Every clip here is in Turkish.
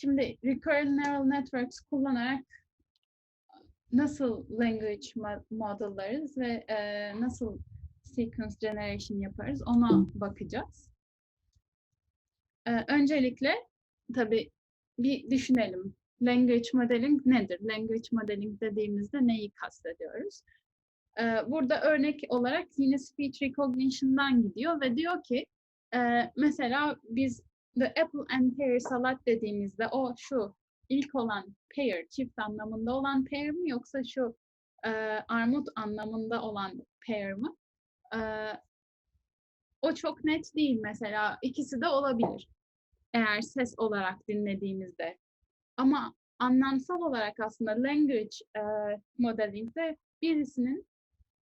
Şimdi recurrent neural networks kullanarak nasıl language mo- modellarız ve e, nasıl sequence generation yaparız ona bakacağız. E, öncelikle tabii bir düşünelim. Language modeling nedir? Language modeling dediğimizde neyi kastediyoruz? E, burada örnek olarak yine speech recognition'dan gidiyor ve diyor ki e, mesela biz the apple and pear salad dediğimizde o şu ilk olan pear, çift anlamında olan pear mi yoksa şu e, armut anlamında olan pear mı? E, o çok net değil mesela. İkisi de olabilir. Eğer ses olarak dinlediğimizde. Ama anlamsal olarak aslında language e, modelingde birisinin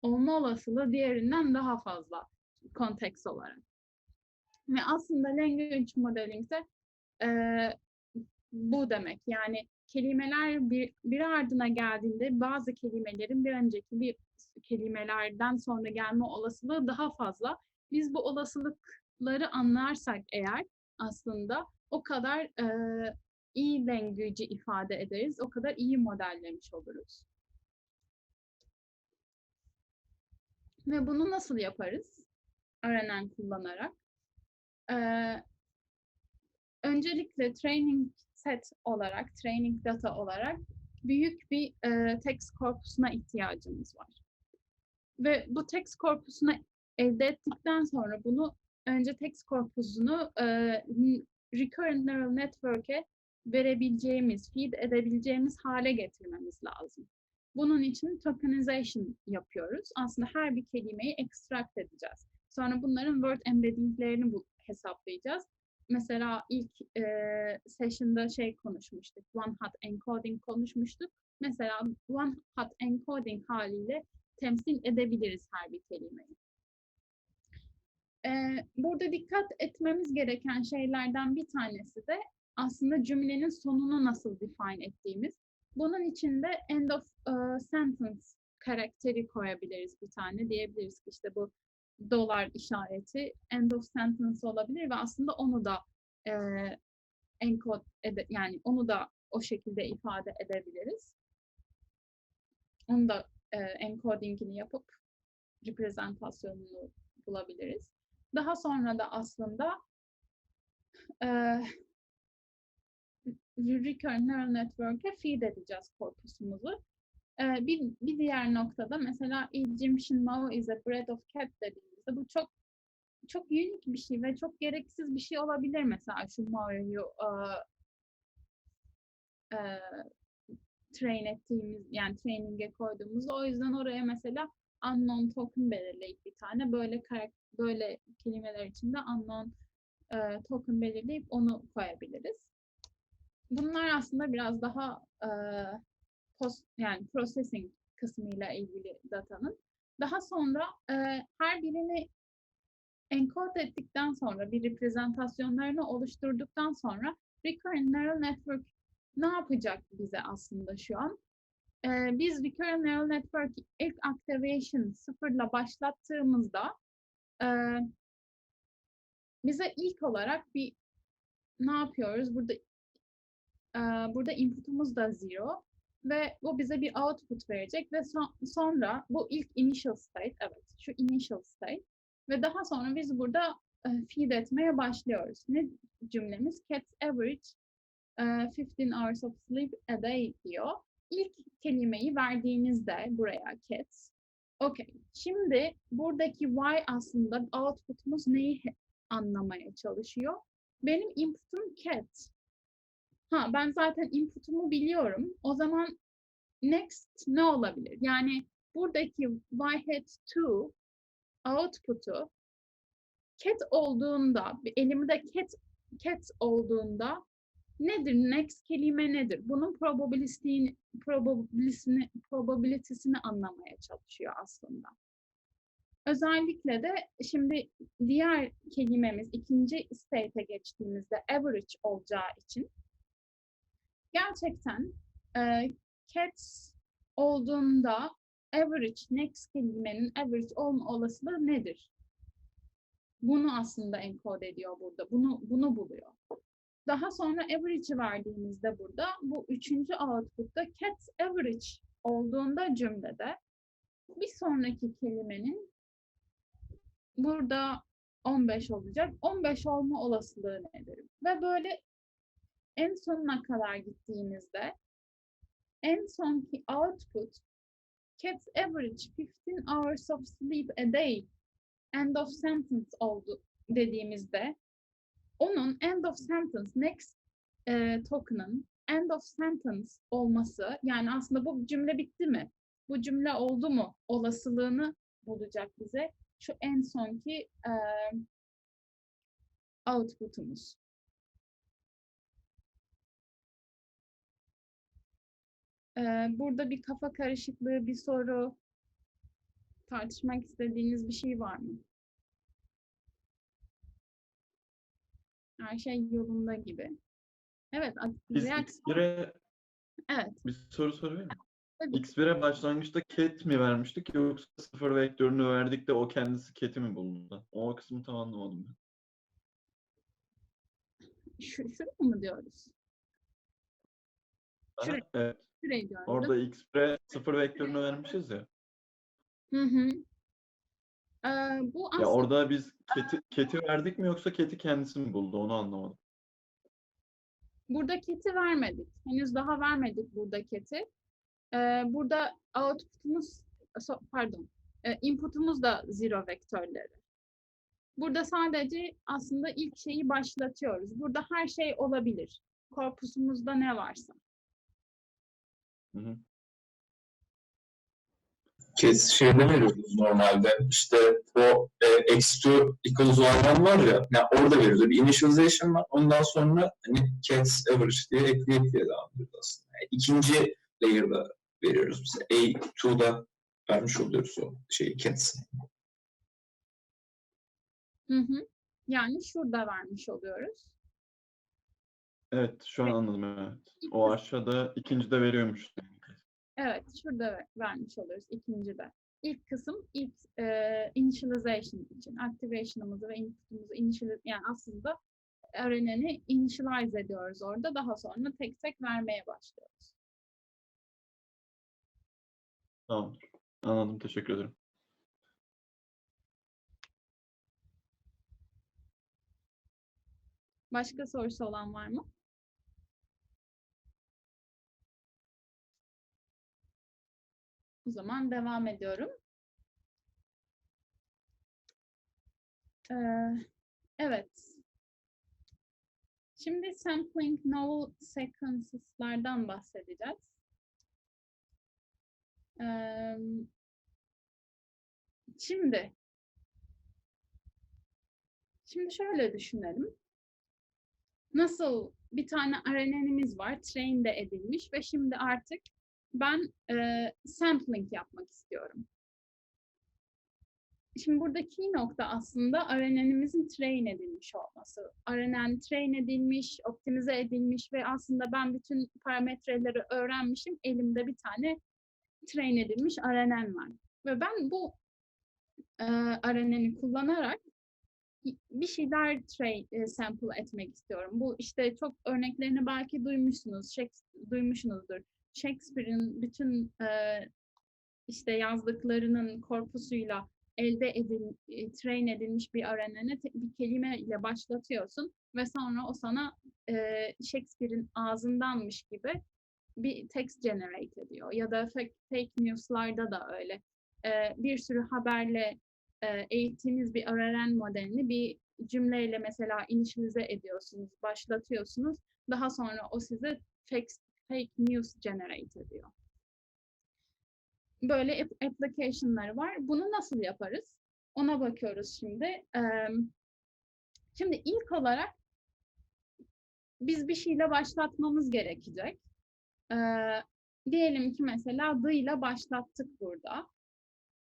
olma olasılığı diğerinden daha fazla konteks olarak. Ve aslında language modelingde e, bu demek. Yani kelimeler bir, bir ardına geldiğinde bazı kelimelerin bir önceki bir kelimelerden sonra gelme olasılığı daha fazla. Biz bu olasılıkları anlarsak eğer aslında o kadar e, iyi language'i ifade ederiz, o kadar iyi modellemiş oluruz. Ve bunu nasıl yaparız? RNN kullanarak. Ee, öncelikle training set olarak, training data olarak büyük bir e, text korpusuna ihtiyacımız var. Ve bu text korpusunu elde ettikten sonra bunu önce text korpusunu e, recurrent neural network'e verebileceğimiz, feed edebileceğimiz hale getirmemiz lazım. Bunun için tokenization yapıyoruz. Aslında her bir kelimeyi extract edeceğiz. Sonra bunların word embeddinglerini hesaplayacağız. Mesela ilk e, session'da şey konuşmuştuk. One hot encoding konuşmuştuk. Mesela one hot encoding haliyle temsil edebiliriz her bir kelimeyi. Ee, burada dikkat etmemiz gereken şeylerden bir tanesi de aslında cümlenin sonunu nasıl define ettiğimiz. Bunun için de end of uh, sentence karakteri koyabiliriz bir tane. Diyebiliriz ki işte bu dolar işareti end of sentence olabilir ve aslında onu da e, encode ede, yani onu da o şekilde ifade edebiliriz. Onu da e, encodingini yapıp reprezentasyonunu bulabiliriz. Daha sonra da aslında e, recurrent neural network'e feed edeceğiz korpusumuzu. Ee, bir, bir diğer noktada mesela Egyptian Mao is a breed of cat dediğimizde bu çok çok unik bir şey ve çok gereksiz bir şey olabilir mesela şu Mao'yu e, e, train ettiğimiz yani training'e koyduğumuzda o yüzden oraya mesela unknown token belirleyip bir tane böyle böyle kelimeler içinde unknown e, token belirleyip onu koyabiliriz. Bunlar aslında biraz daha e, post yani processing kısmıyla ilgili datanın. Daha sonra e, her birini encode ettikten sonra bir reprezentasyonlarını oluşturduktan sonra recurrent neural network ne yapacak bize aslında şu an? Ee, biz recurrent neural network ilk activation sıfırla başlattığımızda e, bize ilk olarak bir ne yapıyoruz? Burada e, burada inputumuz da zero ve bu bize bir output verecek ve son, sonra bu ilk initial state, evet şu initial state ve daha sonra biz burada e, feed etmeye başlıyoruz. Ne cümlemiz? Cats average e, 15 hours of sleep a day diyor. İlk kelimeyi verdiğinizde buraya cats. Okay. Şimdi buradaki y aslında output'umuz neyi anlamaya çalışıyor? Benim input'um cat. Ha ben zaten input'umu biliyorum. O zaman next ne olabilir? Yani buradaki y hat 2 output'u cat olduğunda, elimde cat cat olduğunda nedir? Next kelime nedir? Bunun probability'sini probability'sini probability'sini anlamaya çalışıyor aslında. Özellikle de şimdi diğer kelimemiz ikinci state'e geçtiğimizde average olacağı için gerçekten e, cats olduğunda average next kelimenin average olma olasılığı nedir? Bunu aslında enkode ediyor burada. Bunu bunu buluyor. Daha sonra average'i verdiğimizde burada bu üçüncü output'ta cats average olduğunda cümlede bir sonraki kelimenin burada 15 olacak. 15 olma olasılığı nedir? Ve böyle en sonuna kadar gittiğimizde en sonki output cats average 15 hours of sleep a day end of sentence oldu dediğimizde onun end of sentence next e, token'ın end of sentence olması yani aslında bu cümle bitti mi? Bu cümle oldu mu? Olasılığını bulacak bize şu en sonki e, output'umuz. E, burada bir kafa karışıklığı, bir soru, tartışmak istediğiniz bir şey var mı? Her şey yolunda gibi. Evet, Biz reaksiyon. X1'e Evet, bir soru sorayım mı? Tabii. X1'e başlangıçta cat mi vermiştik yoksa sıfır vektörünü verdik de o kendisi cat'i mi buldu? O kısmı tam anlamadım ben. şu, şuraya mı diyoruz? Aha, Şuraya. evet. Şurayı diyoruz. Orada X1'e sıfır vektörünü vermişiz ya. Hı hı. Ee, bu Ya aslında orada biz cat'i, cat'i verdik mi yoksa cat'i kendisi mi buldu? Onu anlamadım. burada keti vermedik. Henüz daha vermedik burada keti. Ee, burada output'umuz, pardon, e, input'umuz da zero vektörleri. Burada sadece aslında ilk şeyi başlatıyoruz. Burada her şey olabilir. Korpusumuzda ne varsa. Hı hı. kes şeyde veriyoruz normalde. İşte o e, x2 equals one var ya, yani orada veriyoruz. Bir initialization var. Ondan sonra hani cats average diye ekleye ekleye devam ediyoruz aslında. Yani ikinci layer'da veriyoruz biz. A2'da vermiş oluyoruz o şeyi cats. Hı hı. Yani şurada vermiş oluyoruz. Evet, şu an anladım evet. O aşağıda ikincide veriyormuş. Evet, şurada ver- vermiş oluyoruz ikincide. İlk kısım ilk e, initialization için activation'ımızı ve input'umuzu initialize yani aslında RNN'i initialize ediyoruz orada. Daha sonra tek tek vermeye başlıyoruz. Tamam. Anladım. Teşekkür ederim. Başka sorusu olan var mı? O zaman devam ediyorum. Ee, evet. Şimdi sampling null sequences'lardan bahsedeceğiz. Ee, şimdi Şimdi şöyle düşünelim. Nasıl bir tane RNN'imiz var, train de edilmiş ve şimdi artık ben e, sampling yapmak istiyorum. Şimdi buradaki nokta aslında RNN'imizin train edilmiş olması. RNN train edilmiş, optimize edilmiş ve aslında ben bütün parametreleri öğrenmişim. Elimde bir tane train edilmiş RNN var. Ve ben bu e, RNN'i kullanarak bir şeyler train, e, sample etmek istiyorum. Bu işte çok örneklerini belki duymuşsunuz, Shakespeare, duymuşsunuzdur. Shakespeare'in bütün e, işte yazdıklarının korpusuyla elde edil, e, train edilmiş bir RNN'e te- bir kelime ile başlatıyorsun ve sonra o sana e, Shakespeare'in ağzındanmış gibi bir text generate ediyor. Ya da fake, news'larda da öyle. E, bir sürü haberle e, eğittiğiniz bir RNN modelini bir cümleyle mesela initialize ediyorsunuz, başlatıyorsunuz. Daha sonra o size fake, fake news generate ediyor. Böyle ap- application'ları var. Bunu nasıl yaparız? Ona bakıyoruz şimdi. Şimdi ilk olarak biz bir şeyle başlatmamız gerekecek. Diyelim ki mesela the ile başlattık burada.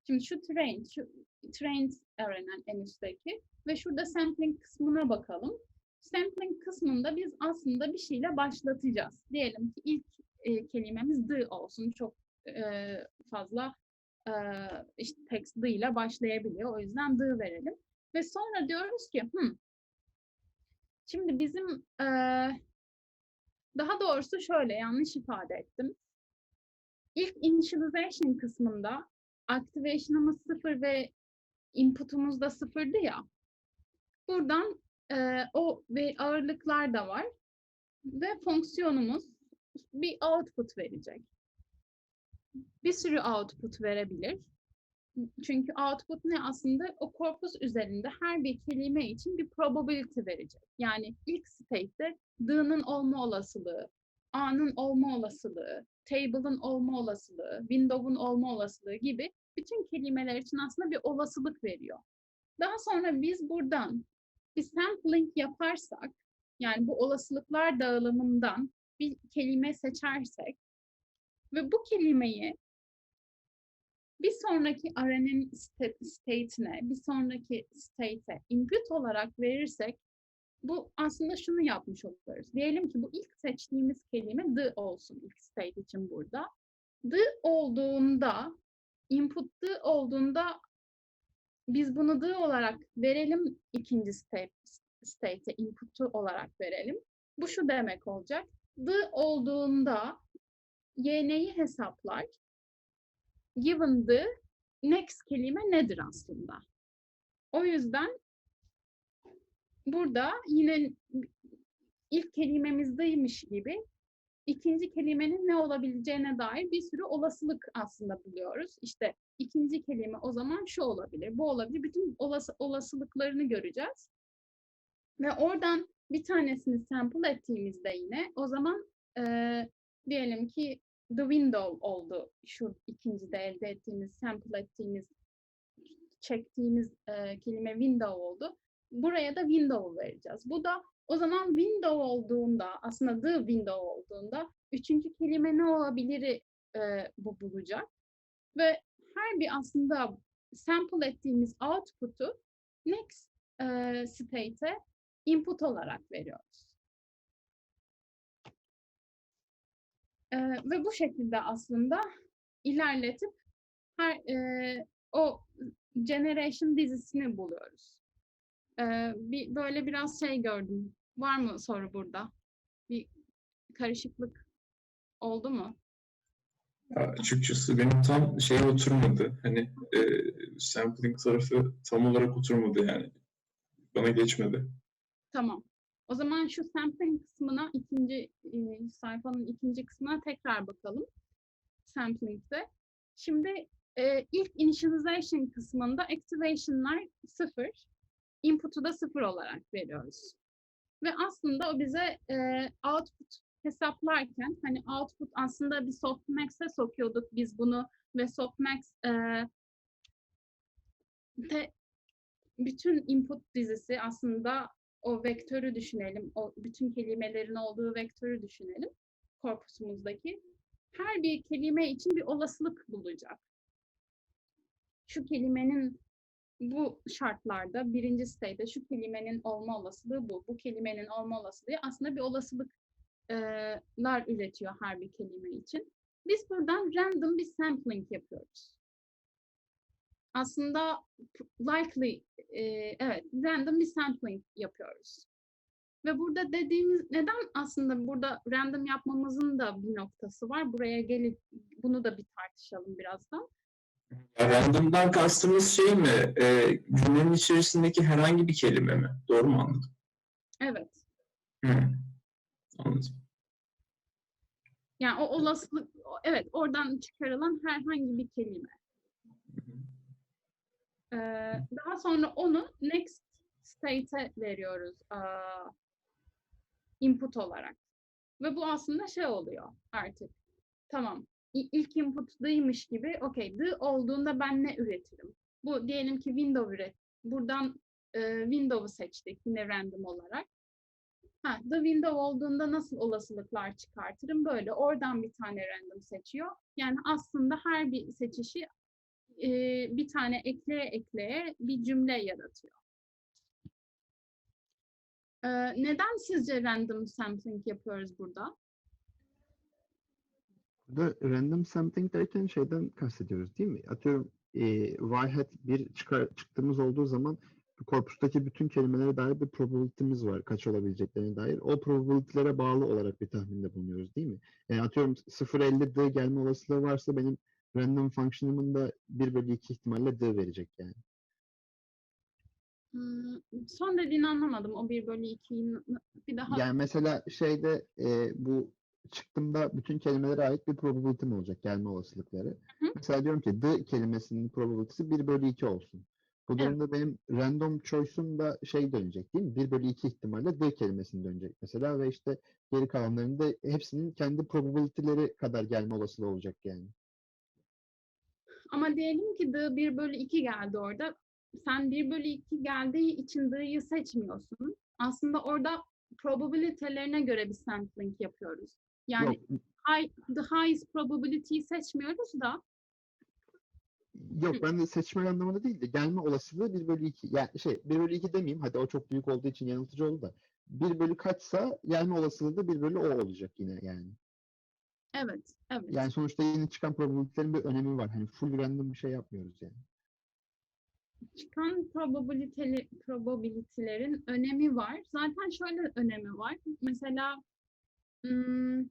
Şimdi şu train, şu trained öğrenen en üstteki ve şurada sampling kısmına bakalım. Sampling kısmında biz aslında bir şeyle başlatacağız. Diyelim ki ilk e, kelimemiz the olsun. Çok e, fazla e, işte text the ile başlayabiliyor. O yüzden the verelim. Ve sonra diyoruz ki hmm, Şimdi bizim eee, daha doğrusu şöyle yanlış ifade ettim. İlk initialization kısmında activation'ımız sıfır ve input'umuz da sıfırdı ya. Buradan eee, o ve ağırlıklar da var ve fonksiyonumuz bir output verecek. Bir sürü output verebilir. Çünkü output ne aslında o korpus üzerinde her bir kelime için bir probability verecek. Yani ilk state'de the'nın olma olasılığı, A'nın olma olasılığı, table'ın olma olasılığı, window'un olma olasılığı gibi bütün kelimeler için aslında bir olasılık veriyor. Daha sonra biz buradan bir sampling yaparsak, yani bu olasılıklar dağılımından bir kelime seçersek ve bu kelimeyi bir sonraki sta- state'ine, bir sonraki state'e input olarak verirsek bu aslında şunu yapmış oluyoruz. Diyelim ki bu ilk seçtiğimiz kelime the olsun ilk state için burada. The olduğunda, input the olduğunda biz bunu the olarak verelim ikinci state, state'e input'u olarak verelim. Bu şu demek olacak. The olduğunda y neyi hesaplar? given the next kelime nedir aslında? O yüzden burada yine ilk kelimemizdeymiş gibi ikinci kelimenin ne olabileceğine dair bir sürü olasılık aslında buluyoruz. İşte ikinci kelime o zaman şu olabilir, bu olabilir. Bütün olası, olasılıklarını göreceğiz. Ve oradan bir tanesini sample ettiğimizde yine o zaman eee, diyelim ki the window oldu şu ikinci de elde ettiğimiz, sample ettiğimiz, çektiğimiz e, kelime window oldu. Buraya da window vereceğiz. Bu da o zaman window olduğunda, aslında the window olduğunda üçüncü kelime ne olabilir e, bu bulacak. Ve her bir aslında sample ettiğimiz output'u next e, state'e input olarak veriyoruz. Ee, ve bu şekilde aslında ilerletip her e, o generation dizisini buluyoruz. Ee, bir böyle biraz şey gördüm. Var mı soru burada? Bir karışıklık oldu mu? Ya açıkçası benim tam şey oturmadı. Hani e, sampling tarafı tam olarak oturmadı yani. Bana geçmedi. Tamam. O zaman şu sampling kısmına ikinci e, sayfanın ikinci kısmına tekrar bakalım. Sampling'de. Şimdi e, ilk initialization kısmında activation'lar sıfır. Input'u da sıfır olarak veriyoruz. Ve aslında o bize e, output hesaplarken hani output aslında bir softmax'e sokuyorduk biz bunu ve softmax e, te, bütün input dizisi aslında o vektörü düşünelim, o bütün kelimelerin olduğu vektörü düşünelim korpusumuzdaki. Her bir kelime için bir olasılık bulacak. Şu kelimenin bu şartlarda birinci state'de şu kelimenin olma olasılığı bu. Bu kelimenin olma olasılığı aslında bir olasılıklar üretiyor her bir kelime için. Biz buradan random bir sampling yapıyoruz. Aslında likely, evet, random bir sampling yapıyoruz. Ve burada dediğimiz, neden aslında burada random yapmamızın da bir noktası var. Buraya gelip bunu da bir tartışalım birazdan. Ya random'dan kastımız şey mi? E, cümlenin içerisindeki herhangi bir kelime mi? Doğru mu anladım? Evet. Hı. Anladım. Yani o olasılık, evet oradan çıkarılan herhangi bir kelime. Ee, daha sonra onu next state'e veriyoruz aa, input olarak. Ve bu aslında şey oluyor artık. Tamam. İlk input the'ymiş gibi okey the olduğunda ben ne üretirim? Bu diyelim ki window üret. Buradan e, window'u seçtik yine random olarak. Ha, the window olduğunda nasıl olasılıklar çıkartırım? Böyle oradan bir tane random seçiyor. Yani aslında her bir seçişi e, bir tane ekleye ekleye bir cümle yaratıyor. Ee, neden sizce random sampling yapıyoruz burada? Burada random sampling derken şeyden kastediyoruz değil mi? Atıyorum e, y hat bir çıkar, çıktığımız olduğu zaman korpustaki bütün kelimelere dair bir probability'miz var. Kaç olabileceklerine dair. O probability'lere bağlı olarak bir tahminde bulunuyoruz değil mi? Yani atıyorum 0.50 D gelme olasılığı varsa benim random function'ımın da 1 bölü 2 ihtimalle D verecek yani. Hmm, son dediğini anlamadım. O 1 bölü 2'yi bir daha Yani mesela şeyde e, bu çıktığımda bütün kelimelere ait bir probability'm olacak gelme olasılıkları. Hı. Mesela diyorum ki the kelimesinin probability'si 1 bölü 2 olsun. Bu Evet. durumda benim random choice'um da şey dönecek değil mi? 1 bölü 2 ihtimalle the kelimesini dönecek mesela ve işte geri kalanların da hepsinin kendi probability'leri kadar gelme olasılığı olacak yani. Ama diyelim ki D 1 bölü 2 geldi orada. Sen 1 bölü 2 geldiği için D'yi seçmiyorsun. Aslında orada probabilitelerine göre bir sampling yapıyoruz. Yani Yok, high, the highest probability'yi seçmiyoruz da Yok Hı. ben de seçme anlamında değil de gelme olasılığı 1 bölü 2. Yani şey 1 bölü 2 demeyeyim hadi o çok büyük olduğu için yanıltıcı oldu da. 1 bölü kaçsa gelme olasılığı da 1 bölü o olacak yine yani. evet, evet. Yani sonuçta yeni çıkan probabilitelerin bir önemi var. Hani full random bir şey yapmıyoruz yani. çıkan probabiliteli, probability'lerin önemi var. Zaten şöyle önemi var. Mesela hmm,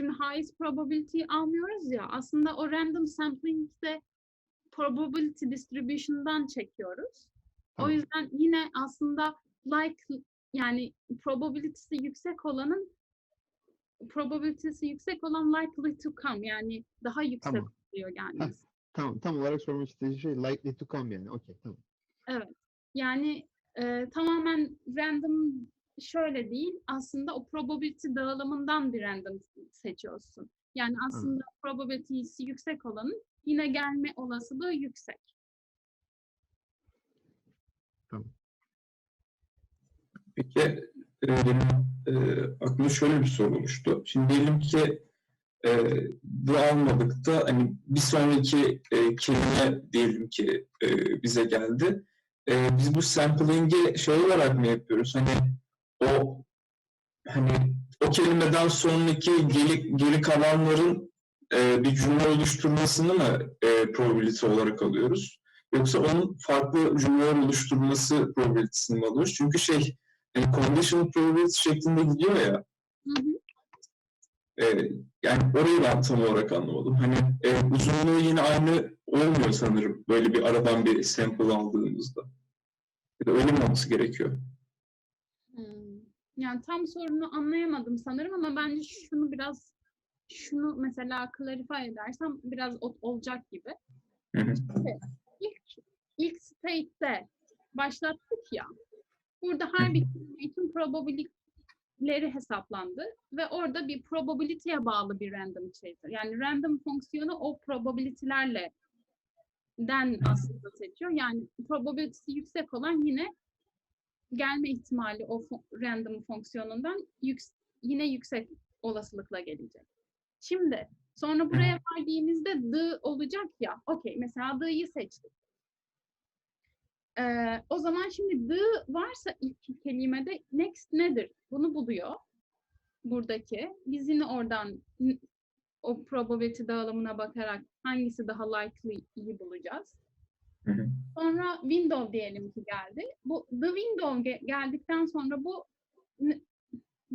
şimdi highest probability almıyoruz ya aslında o random sampling'de probability distribution'dan çekiyoruz. O Tamam. yüzden yine aslında like yani probability'si yüksek olanın probability'si yüksek olan likely to come yani daha yüksek Tamam. oluyor gelmesi. Tamam tam olarak sormak istediğim şey likely to come yani. Okey tamam. Yani e, tamamen random şöyle değil, aslında o probability dağılımından bir random seçiyorsun. Yani aslında probability'si yüksek olanın yine gelme olasılığı yüksek. Peki e, e, aklıma şöyle bir soru oluştu. Şimdi diyelim ki e, bu almadık da hani bir sonraki e, kelime diyelim ki e, bize geldi. E, biz bu sampling'i şey olarak mı yapıyoruz? Hani o hani o kelimeden sonraki geri, geri kalanların e, bir cümle oluşturmasını mı e, probability olarak alıyoruz? Yoksa onun farklı cümleler oluşturması probability'sini mi alıyoruz? Çünkü şey yani conditional probability şeklinde gidiyor ya. Hı hı. e, yani orayı ben tam olarak anlamadım. Hani e, uzunluğu yine aynı olmuyor sanırım. Böyle bir aradan bir sample aldığımızda. Ya da öyle mi olması gerekiyor? Yani tam sorunu anlayamadım sanırım ama bence şunu biraz şunu mesela clarify edersem biraz o- olacak gibi. Hı. İlk, ilk state'de başlattık ya. Burada her bir için probability'leri hesaplandı ve orada bir probability'ye bağlı bir random chaser. Yani random fonksiyonu o probability'lerle den aslında seçiyor. Yani probability'si yüksek olan yine gelme ihtimali o random fonksiyonundan yüks- yine yüksek olasılıkla gelecek. Şimdi sonra buraya verdiğimizde the olacak ya. Okey mesela the'yi seçtik. Ee, o zaman şimdi the varsa ilk kelimede next nedir? Bunu buluyor. Buradaki. Biz yine oradan o probability dağılımına bakarak hangisi daha likely'yi bulacağız. Hı hı. Sonra window diyelim ki geldi. Bu the window ge- geldikten sonra bu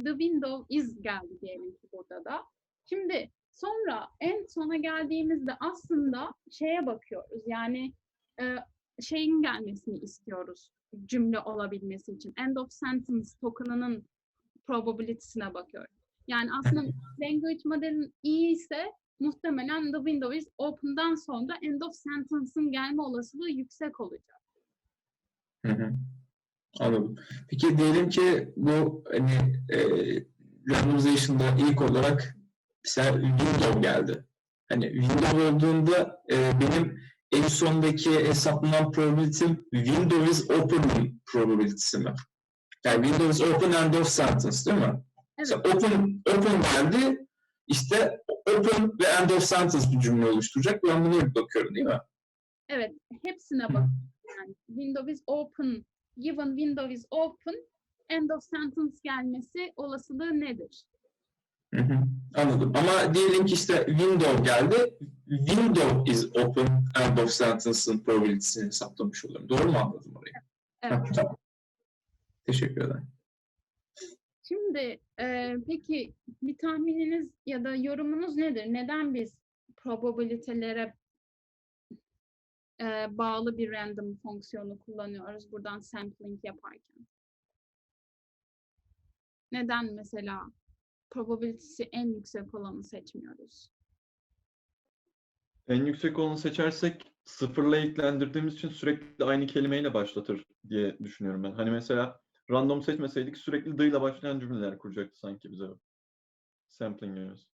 the window is geldi diyelim ki burada da. Şimdi sonra en sona geldiğimizde aslında şeye bakıyoruz. Yani e, şeyin gelmesini istiyoruz cümle olabilmesi için. End of sentence token'ının probability'sine bakıyoruz. Yani aslında language modelin iyi ise muhtemelen the window is open'dan sonra end of sentence'ın gelme olasılığı yüksek olacak. Hı hı. Anladım. Peki diyelim ki bu hani e, randomization'da ilk olarak mesela window geldi. Hani window olduğunda e, benim en sondaki hesaplanan probability'm window is open'ın probability'si mi? Yani window is open end of sentence değil mi? Evet. Mesela open, open geldi işte open ve end of sentence bir cümle oluşturacak. Ben bir bakıyorum değil mi? Evet, hepsine bak. Yani window is open, given window is open, end of sentence gelmesi olasılığı nedir? Hı hı, Anladım. Ama diyelim ki işte window geldi. Window is open end of sentence'ın probability'sini hesaplamış oluyorum. Doğru mu anladım orayı? Evet. tamam. Teşekkür ederim. Şimdi e, peki bir tahmininiz ya da yorumunuz nedir? Neden biz probabilitelere e, bağlı bir random fonksiyonu kullanıyoruz buradan sampling yaparken? Neden mesela probabilitesi en yüksek olanı seçmiyoruz? En yüksek olanı seçersek sıfırla ilklendirdiğimiz için sürekli aynı kelimeyle başlatır diye düşünüyorum ben. Hani mesela random seçmeseydik sürekli ile başlayan cümleler kuracaktı sanki bize. Sampling yiyoruz.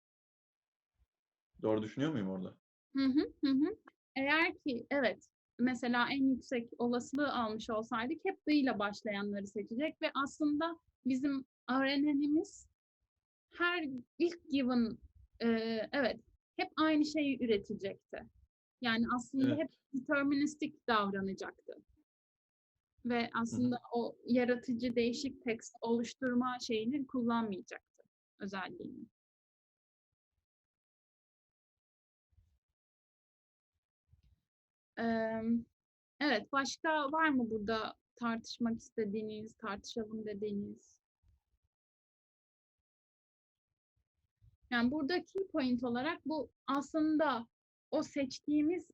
Doğru düşünüyor muyum orada? Hı hı hı hı. Eğer ki evet mesela en yüksek olasılığı almış olsaydık hep ile başlayanları seçecek ve aslında bizim RNN'imiz her ilk given e, evet hep aynı şeyi üretecekti. Yani aslında Evet. hep deterministik davranacaktı. Ve aslında o yaratıcı değişik tekst oluşturma şeyini kullanmayacaktı özelliğini. Eee, Evet, başka var mı burada tartışmak istediğiniz, tartışalım dediğiniz? Yani burada key point olarak bu aslında o seçtiğimiz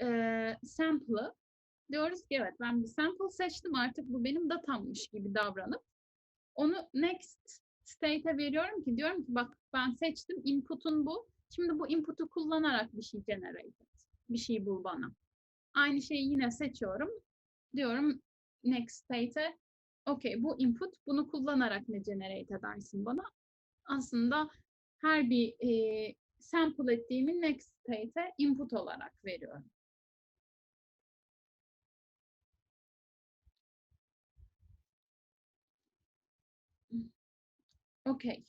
eee sample'ı diyoruz ki evet ben bir sample seçtim artık bu benim datammış gibi davranıp onu next state'e veriyorum ki diyorum ki bak ben seçtim input'un bu. Şimdi bu input'u kullanarak bir şey generate et. Bir şey bul bana. Aynı şeyi yine seçiyorum. Diyorum next state'e okey bu input bunu kullanarak ne generate edersin bana? Aslında her bir e, sample ettiğimi next state'e input olarak veriyorum. Okey.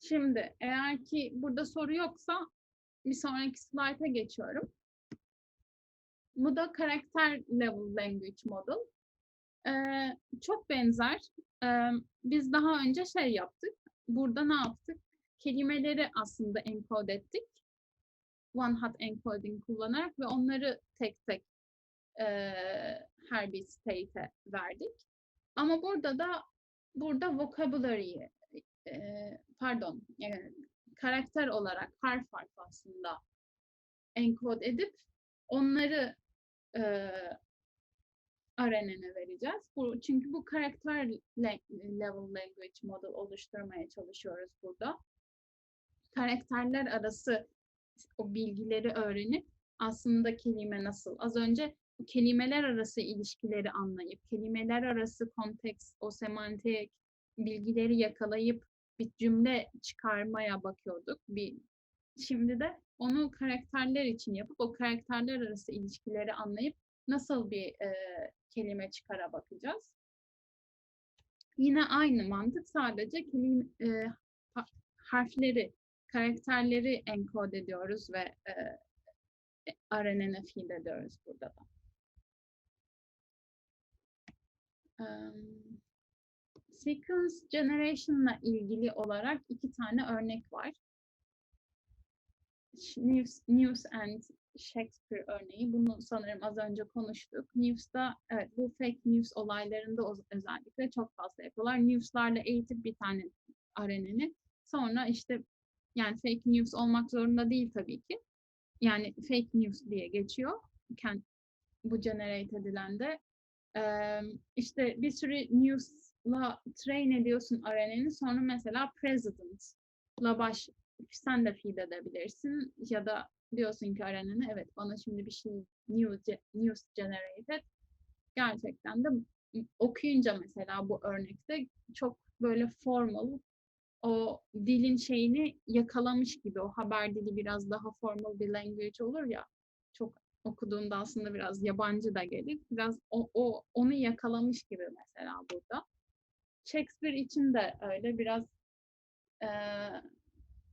Şimdi eğer ki burada soru yoksa bir sonraki slayta geçiyorum. Bu da karakter level language model. Ee, çok benzer. Ee, biz daha önce şey yaptık. Burada ne yaptık? Kelimeleri aslında enkod ettik. One hot encoding kullanarak ve onları tek tek eee, her bir state'e verdik. Ama burada da burada vocabulary'yi eee, pardon yani karakter olarak harf harf aslında enkod edip onları eee RNN'e vereceğiz. Bu, çünkü bu karakter le- level language model oluşturmaya çalışıyoruz burada. Karakterler arası o bilgileri öğrenip aslında kelime nasıl? Az önce kelimeler arası ilişkileri anlayıp, kelimeler arası konteks, o semantik bilgileri yakalayıp bir cümle çıkarmaya bakıyorduk. Bir şimdi de onu karakterler için yapıp o karakterler arası ilişkileri anlayıp nasıl bir e, kelime çıkara bakacağız. Yine aynı mantık sadece kelime, e, ha- harfleri, karakterleri enkod ediyoruz ve e, RNN'e feed ediyoruz burada da. Em, Sequence generation'la ilgili olarak iki tane örnek var. News, News and Shakespeare örneği. Bunu sanırım az önce konuştuk. News'da evet bu fake news olaylarında özellikle çok fazla yapıyorlar. News'larla eğitip bir tane RNN'i sonra işte yani fake news olmak zorunda değil tabii ki. Yani fake news diye geçiyor. Bu generate edilen de. Eee, işte bir sürü news'la train ediyorsun RNN'i sonra mesela president'la baş sen de feed edebilirsin ya da diyorsun ki RNN'e evet bana şimdi bir şey news, news generate. Gerçekten de okuyunca mesela bu örnekte çok böyle formal o dilin şeyini yakalamış gibi o haber dili biraz daha formal bir language olur ya çok okuduğunda aslında biraz yabancı da gelir. Biraz o, o onu yakalamış gibi mesela burada. Shakespeare için de öyle biraz eee,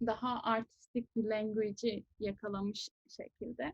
daha artistik bir language'i yakalamış şekilde.